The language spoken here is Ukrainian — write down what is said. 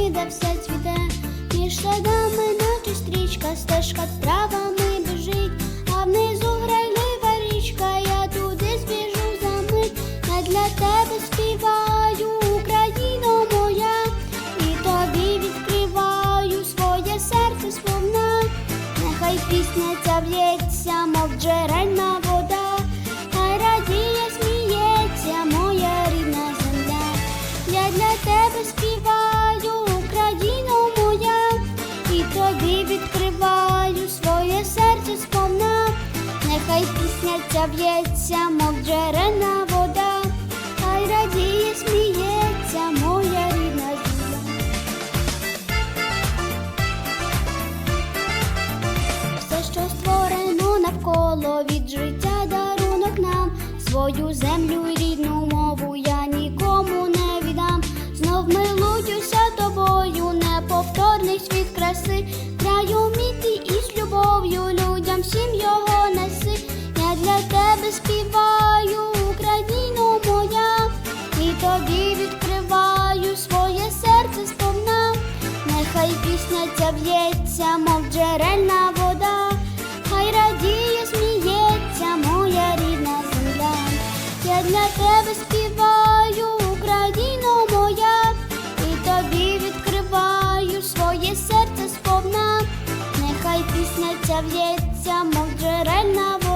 туди, все цвіте, між садами, наче стрічка, стежка з травами біжить, а внизу грайлива річка, я туди збіжу за мить, я для тебе співаю, Україно моя, і тобі відкриваю своє серце сповна, нехай пісня ця б'ється, мов джерельна вода. тобі відкриваю своє серце сповна, нехай пісня б'ється, мов джерена вода, хай радіє, сміється, моя рідна земля. Все, що створено навколо від життя, дарунок нам свою землю. серце б'ється, мов джерельна вода, хай радіє, сміється, моя рідна земля. Я для тебе співаю, Україно моя, і тобі відкриваю своє серце сповна, нехай пісня ця в'ється, мов джерельна вода.